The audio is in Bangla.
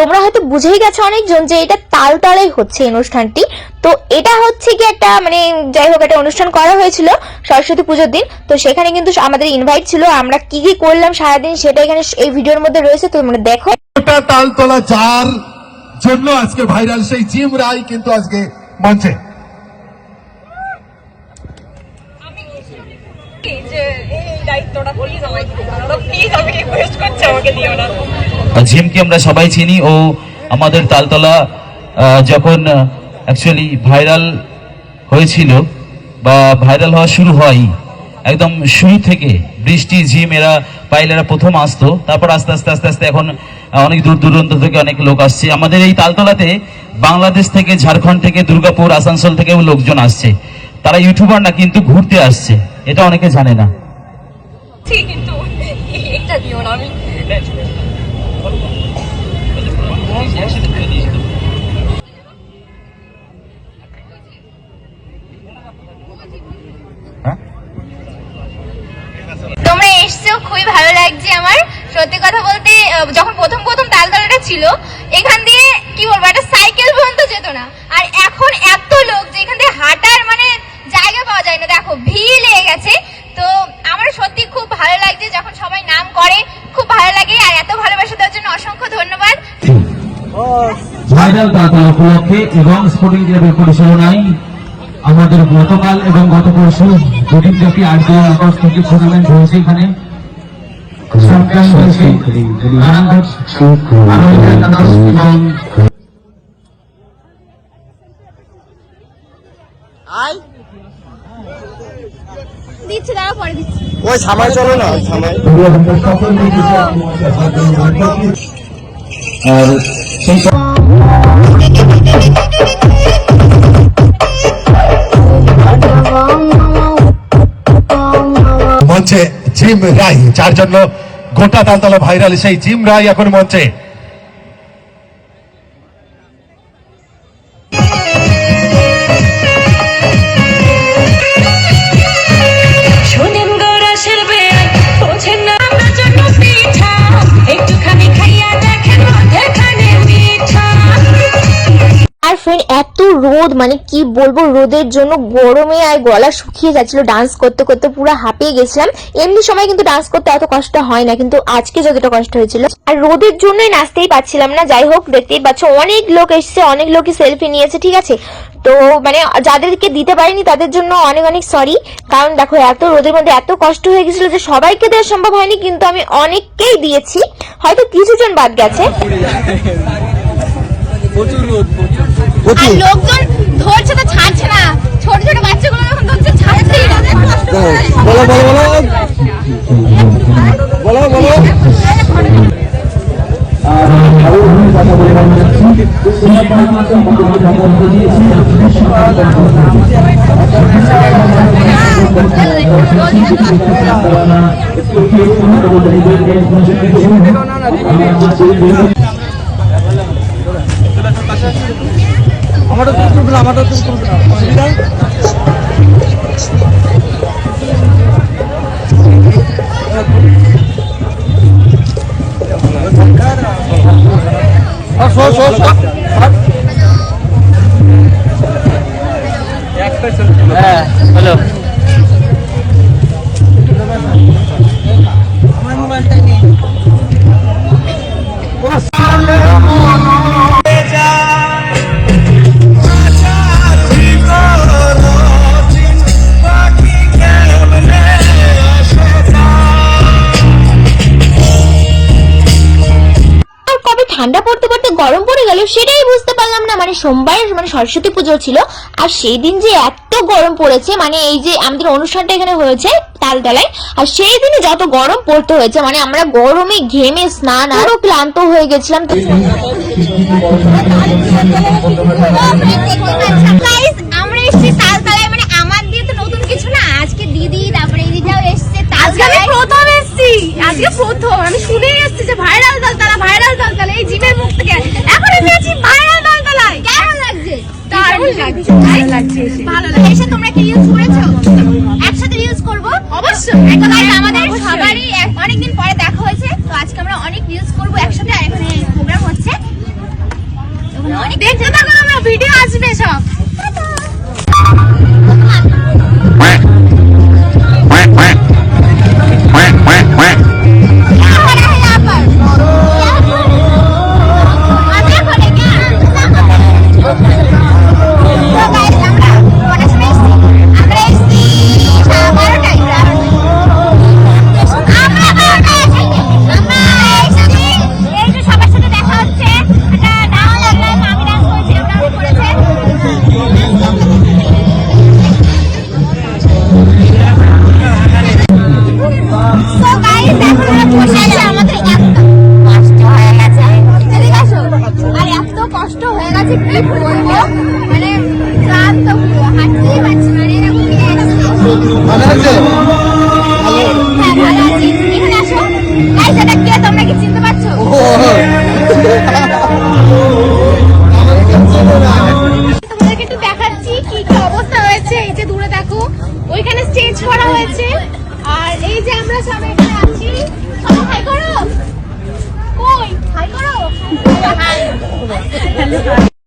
তোমরা হয়তো বুঝেই গেছো অনেকজন যে এটা তালতলায় হচ্ছে এই অনুষ্ঠানটি। তো এটা হচ্ছে কি একটা মানে যাই হোক একটা অনুষ্ঠান করা হয়েছিল সরস্বতী পুজোর দিন। তো সেখানে কিন্তু আমাদের ইনভাইট ছিল, আমরা কি কি করলাম সারাদিন সেটা এখানে এই ভিডিওর মধ্যে রয়েছে তোমরা দেখো। তালতলা যার জন্য আজকে ভাইরাল সেই জিম রায় কিন্তু আজকে মঞ্চে এই যে এই দায়িত্বটা প্লিজ আমাকে দিও না প্লিজ আমি রিকোয়েস্ট করছি আমাকে দিও না জিমকে আমরা সবাই চিনি, ও আমাদের তালতলা যখন অ্যাকচুয়ালি ভাইরাল হয়েছিল বা ভাইরাল হওয়া শুরু হয়, একদম শুরু থেকে বৃষ্টি জিম এরা পাইল এরা প্রথম আসতো, তারপর আস্তে আস্তে আস্তে আস্তে এখন অনেক দূর দূরান্ত থেকে অনেক লোক আসছে। আমাদের এই তালতলাতে বাংলাদেশ থেকে ঝাড়খণ্ড থেকে দুর্গাপুর, আসানসোল থেকেও লোকজন আসছে। তারা ইউটিউবার না কিন্তু ঘুরতে আসছে। এটা অনেকে জানে না। কিন্তু এটা দিও না আমি তোমরা এসছো খুবই ভালো লাগছে আমার। সত্যি কথা বলতে যখন প্রথম প্রথম তালতলাটা ছিল এখান দিয়ে কি বলব একটা সাইকেল পর্যন্ত যেত না। আর এখন এত লোক যে এখান দিয়ে হাঁটার মানে জায়গা পাওয়া যায় না দেখো ভিড় লেগে গেছে তো আমার সত্যি খুব ভালো লাগছে যখন সবাই নাম করে খুব ভালো লাগে আর এত ভালোবাসা দেওয়ার জন্য অসংখ্য ধন্যবাদ ভাইরাল তালতলা উপলক্ষে এবং স্পোর্টিং ক্লাবের পরিচালনায় আমাদের গতকাল এবং গত পরশু দুদিন ব্যাপী আইপিএল আগস্ট থেকে টুর্নামেন্ট হয়েছে এখানে। ওই সামাই চলো না মিডিয়া আর সেই মঞ্চে জিম রায় যার জন্য গোটা তালতলা ভাইরাল সেই জিম রায় এখন মঞ্চে। রোদ মানে কি বলব, রোদের জন্য গরমে আর গলা শুকিয়ে যাচ্ছিল। ডান্স করতে করতে পুরো হাঁপিয়ে গেছিলাম। এমনি সময় কিন্তু ডান্স করতে এত কষ্ট হয় না, কিন্তু আজকে যতটা কষ্ট হয়েছিল। আর রোদের জন্যই নাচতেই পারছিলাম না। যাই হোক, দেখতেই পাচ্ছ, অনেক লোক এসেছে, অনেক লোকই সেলফি নিয়েছে, ঠিক আছে? তো মানে যাদেরকে দিতে পারিনি, তাদের জন্য অনেক অনেক সরি কারণ দেখো, এত রোদের মধ্যে এত কষ্ট হয়ে গেছিল যে সবাইকে দেওয়া সম্ভব হয়নি, কিন্তু আমি অনেককেই দিয়েছি। হয়তো কিছুজন বাদ গেছে। আর লোকজন ধরছে তো ছাড়ছে না। ছোট ছোট বাচ্চাগুলো যখন ধরছে ছাড়ছেই না। বলো বলো বলো। বলো বলো। আমারটা তুমি তুলবে না আমারটা তুমি তুলবে না অসুবিধা? আর সর সর সর হ্যাঁ হ্যালো। আমার মোবাইলটা গেল সেটাই বুঝতে পারলাম না। মানে সোমবার মানে সরস্বতী পুজো ছিল আর সেই দিন যে এত গরম পড়েছে মানে এই যে আমাদের অনুষ্ঠানটা এখানে হয়েছে তালতলায় আর সেই দিনে যত গরম পড়তে হয়েছে মানে আমরা গরমে ঘেমে স্নান আরও ক্লান্ত হয়ে গেছিলাম। তো আমরা এসেছি তালতলায় মানে আমার দিয়ে তো নতুন কিছু না আজকে দিদি তারপরে দিদিটাও এসেছে আজকে আমি প্রথম এসেছি আজকে প্রথম আমি শুনেই এসেছি যে ভাইরাল তালতলা এই জিমের মুখ থেকে এখন আমি আছি ভাইরাল তালতলায় কেমন লাগছে দারুণ লাগছে ভালো লাগে। এসে তোমরা কি ইউজ করেছ? একসাথে ইউজ করব? অবশ্যই। তোমরা দেখো, ওইখানে স্টেজ করা হয়েছে। আর এই যে আমরা সবাই এখানে আছি হাই করো। কই? হাই করো?